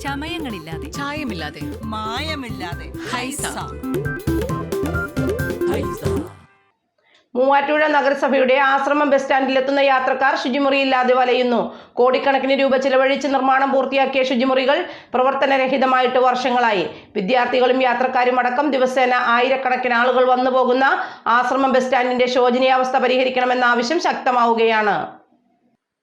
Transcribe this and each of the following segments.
ചമയങ്ങളില്ലാതെ. ചായമില്ലാതെ. മായമില്ലാതെ. ഹൈസ. മൂവാറ്റുപുഴ നഗരസഭയുടെ ആശ്രമം ബസ് സ്റ്റാൻഡിലെത്തുന്ന യാത്രക്കാർ ശുചിമുറിയില്ലാതെ വലയുന്നു. കോടിക്കണക്കിന് രൂപ ചിലവഴിച്ച് നിർമ്മാണം പൂർത്തിയാക്കിയ ശുചിമുറികൾ പ്രവർത്തനരഹിതമായിട്ട് വർഷങ്ങളായി. വിദ്യാർത്ഥികളും യാത്രക്കാരും അടക്കം ദിവസേന ആയിരക്കണക്കിന് ആളുകൾ വന്നു പോകുന്ന ആശ്രമം ബസ് സ്റ്റാൻഡിന്റെ ശോചനീയാവസ്ഥ പരിഹരിക്കണമെന്ന ആവശ്യം ശക്തമാവുകയാണ്.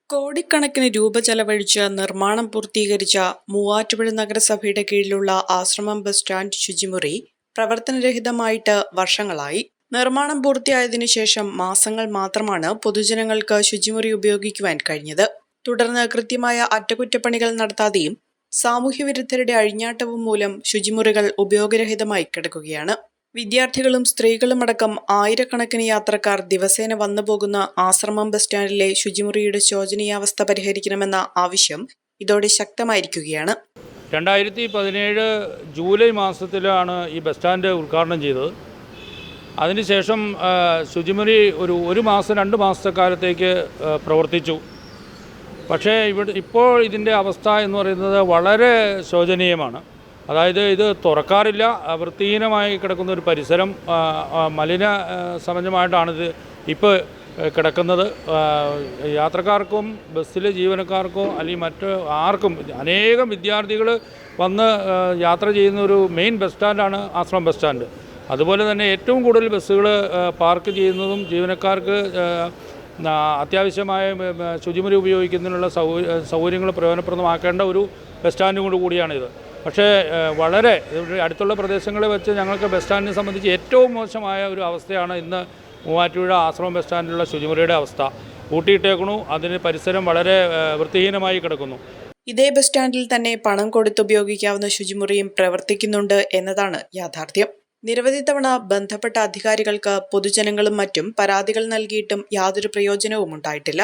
കോടിക്കണക്കിന് രൂപ ചെലവഴിച്ച് നിർമ്മാണം പൂർത്തീകരിച്ച മൂവാറ്റുപുഴ നഗരസഭയുടെ കീഴിലുള്ള ആശ്രമം ബസ് സ്റ്റാൻഡ് ശുചിമുറി പ്രവർത്തനരഹിതമായിട്ട് വർഷങ്ങളായി. നിർമ്മാണം പൂർത്തിയായതിനു ശേഷം മാസങ്ങൾ മാത്രമാണ് പൊതുജനങ്ങൾക്ക് ശുചിമുറി ഉപയോഗിക്കുവാൻ കഴിഞ്ഞത്. തുടർന്ന് കൃത്യമായ അറ്റകുറ്റപ്പണികൾ നടത്താതെയും സാമൂഹ്യവിരുദ്ധരുടെ അഴിഞ്ഞാട്ടവും മൂലം ശുചിമുറികൾ ഉപയോഗരഹിതമായി കിടക്കുകയാണ്. വിദ്യാർത്ഥികളും സ്ത്രീകളുമടക്കം ആയിരക്കണക്കിന് യാത്രക്കാർ ദിവസേന വന്നുപോകുന്ന ആശ്രമം ബസ് സ്റ്റാൻഡിലെ ശുചിമുറിയുടെ ശോചനീയാവസ്ഥ പരിഹരിക്കണമെന്ന ആവശ്യം ഇതോടെ ശക്തമായിരിക്കുകയാണ്. രണ്ടായിരത്തി പതിനേഴ് ജൂലൈ മാസത്തിലാണ് ഈ ബസ് സ്റ്റാൻഡ് ഉദ്ഘാടനം ചെയ്തത്. അതിനുശേഷം ശുചിമുറി ഒരു ഒരു മാസം രണ്ട് മാസത്തെ കാലത്തേക്ക് പ്രവർത്തിച്ചു. പക്ഷേ ഇവിടെ ഇപ്പോൾ ഇതിന്റെ അവസ്ഥ എന്ന് പറയുന്നത് വളരെ ശോചനീയമാണ്. അതായത് ഇത് തുറക്കാറില്ല വൃത്തിഹീനമായി കിടക്കുന്ന ഒരു പരിസരം മലിന സമജമായിട്ടാണ് ഇത് ഇപ്പോൾ കിടക്കുന്നത്. യാത്രക്കാർക്കും ബസ്സിലെ ജീവനക്കാർക്കോ അല്ലെങ്കിൽ മറ്റ് ആർക്കും അനേകം വിദ്യാർത്ഥികൾ വന്ന് യാത്ര ചെയ്യുന്ന ഒരു മെയിൻ ബസ് സ്റ്റാൻഡാണ് ആശ്രമം ബസ് സ്റ്റാൻഡ്. അതുപോലെ തന്നെ ഏറ്റവും കൂടുതൽ ബസ്സുകൾ പാർക്ക് ചെയ്യുന്നതും ജീവനക്കാർക്ക് അത്യാവശ്യമായ ശുചിമുറി ഉപയോഗിക്കുന്നതിനുള്ള സൗകര്യ സൗകര്യങ്ങൾ പ്രയോജനപ്രദമാക്കേണ്ട ഒരു ബസ് സ്റ്റാൻഡും കൂടി കൂടിയാണിത്. പക്ഷേ വളരെ അടുത്തുള്ള പ്രദേശങ്ങളെ വെച്ച് ഞങ്ങൾക്ക് ബസ് സ്റ്റാൻഡിനെ സംബന്ധിച്ച് ഏറ്റവും മോശമായ ഒരു അവസ്ഥയാണ് ഇന്ന് മൂവാറ്റുപുഴ ആശ്രമം ബസ് സ്റ്റാൻഡിലുള്ള ശുചിമുറിയുടെ അവസ്ഥ. കൂട്ടിയിട്ടേക്കണു അതിന് പരിസരം വളരെ വൃത്തിഹീനമായി കിടക്കുന്നു. ഇതേ ബസ് സ്റ്റാൻഡിൽ തന്നെ പണം കൊടുത്തുപയോഗിക്കാവുന്ന ശുചിമുറിയും പ്രവർത്തിക്കുന്നുണ്ട് എന്നതാണ് യാഥാർത്ഥ്യം. നിരവധി തവണ ബന്ധപ്പെട്ട അധികാരികൾക്ക് പൊതുജനങ്ങളും മറ്റും പരാതികൾ നൽകിയിട്ടും യാതൊരു പ്രയോജനവും ഉണ്ടായിട്ടില്ല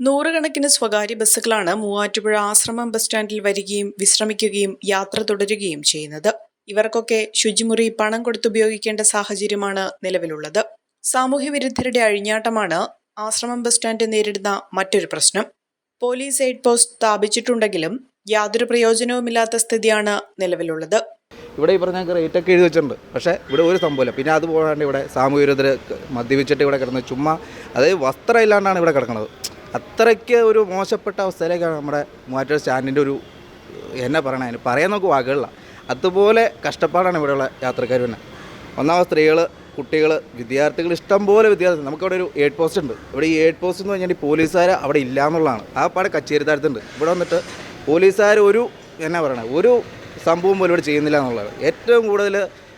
നൂറുകണക്കിന് സ്വകാര്യ ബസ്സുകളാണ് മൂവാറ്റുപുഴ ആശ്രമം ബസ് സ്റ്റാൻഡിൽ വരികയും വിശ്രമിക്കുകയും യാത്ര തുടരുകയും ചെയ്യുന്നത്. ഇവർക്കൊക്കെ ശുചിമുറി പണം കൊടുത്തുപയോഗിക്കേണ്ട സാഹചര്യമാണ് നിലവിലുള്ളത്. സാമൂഹ്യ വിരുദ്ധരുടെ അഴിഞ്ഞാട്ടമാണ് ആശ്രമം ബസ് സ്റ്റാൻഡ് നേരിടുന്ന മറ്റൊരു പ്രശ്നം. പോലീസ് എയ്ഡ് പോസ്റ്റ് സ്ഥാപിച്ചിട്ടുണ്ടെങ്കിലും യാതൊരു പ്രയോജനവുമില്ലാത്ത സ്ഥിതിയാണ് നിലവിലുള്ളത്. ഇവിടെ ഈ പറഞ്ഞ റേറ്റ് ഒക്കെ എഴുതി വെച്ചിട്ടുണ്ട്. പക്ഷേ ഇവിടെ ഒരു സംഭവമില്ല. പിന്നെ അത് പോകാണ്ട് ഇവിടെ സാമൂഹ്യ വിരുദ്ധർ മദ്യപിച്ചിട്ട് ഇവിടെ കിടന്ന് ചുമ്മാ അതായത് വസ്ത്രം ഇല്ലാണ്ടാണ് ഇവിടെ കിടക്കുന്നത്. അത്രയ്ക്ക് ഒരു മോശപ്പെട്ട അവസ്ഥയിലേക്കാണ് നമ്മുടെ മൂവാറ്റൂർ സ്റ്റാൻഡിന്റെ ഒരു എന്നാ പറയണേ അതിന് പറയാൻ നമുക്ക് വാക്കുകളില്ല അതുപോലെ കഷ്ടപ്പാടാണ് ഇവിടെയുള്ള യാത്രക്കാർ തന്നെ. ഒന്നാമത് സ്ത്രീകൾ കുട്ടികൾ വിദ്യാർത്ഥികൾ ഇഷ്ടം പോലെ വിദ്യാർത്ഥി നമുക്കവിടെ ഒരു എയ്ഡ് പോസ്റ്റ് ഉണ്ട്. ഇവിടെ ഈ എയ്ഡ് പോസ്റ്റ് എന്ന് പറഞ്ഞാൽ പോലീസുകാർ അവിടെ ഇല്ല എന്നുള്ളതാണ് ആ പാടെ കച്ചേരി താഴ്ത്തുണ്ട് ഇവിടെ വന്നിട്ട് പോലീസുകാർ ഒരു എന്നാ പറയണേ ഒരു സംഭവം പോലും ഇവിടെ ചെയ്യുന്നില്ല എന്നുള്ളത് ഏറ്റവും കൂടുതൽ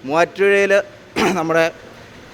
മൂവാറ്റുപുഴയിൽ നമ്മുടെ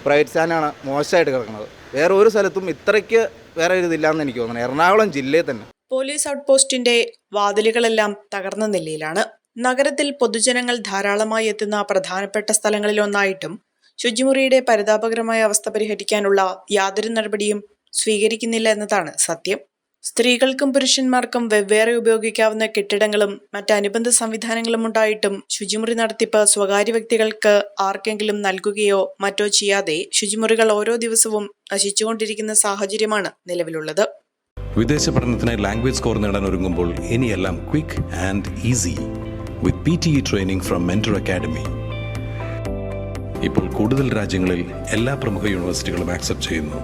പ്രൈവറ്റ് സ്റ്റാൻഡാണ് മോശമായിട്ട് കിടക്കുന്നത്. വേറെ ഒരു സ്ഥലത്തും ഇത്രയ്ക്ക് വേറെ ഒരു ഇതില്ലാന്ന് എനിക്ക് തോന്നുന്നത് എറണാകുളം ജില്ലയിൽ തന്നെ. പോലീസ് ഔട്ട് പോസ്റ്റിന്റെ വാതിലുകളെല്ലാം തകർന്ന നിലയിലാണ്. നഗരത്തിൽ പൊതുജനങ്ങൾ ധാരാളമായി എത്തുന്ന പ്രധാനപ്പെട്ട സ്ഥലങ്ങളിലൊന്നായിട്ടും ശുചിമുറിയുടെ പരിതാപകരമായ അവസ്ഥ പരിഹരിക്കാനുള്ള യാതൊരു നടപടിയും സ്വീകരിക്കുന്നില്ല എന്നതാണ് സത്യം. സ്ത്രീകൾക്കും പുരുഷന്മാർക്കും വെവ്വേറെ ഉപയോഗിക്കാവുന്ന കെട്ടിടങ്ങളും മറ്റ് അനുബന്ധ സംവിധാനങ്ങളും ഉണ്ടായിട്ടും ശുചിമുറി നടത്തിപ്പ് സ്വകാര്യ വ്യക്തികൾക്ക് ആർക്കെങ്കിലും നൽകുകയോ മറ്റോ ചെയ്യാതെ ശുചിമുറികൾ ഓരോ ദിവസവും നശിച്ചുകൊണ്ടിരിക്കുന്ന സാഹചര്യമാണ് നിലവിലുള്ളത്. വിദേശ പഠനത്തിന് ലാംഗ്വേജ് സ്കോർ നേടാൻ ഒരുങ്ങുമ്പോൾ ഇനിയെല്ലാം quick and easy with P T E training from mentor academy ഇപ്പോൾ കൂടുതൽ രാജ്യങ്ങളിൽ എല്ലാ പ്രമുഖ യൂണിവേഴ്സിറ്റികളും ആക്സെപ്റ്റ് ചെയ്യുന്നു.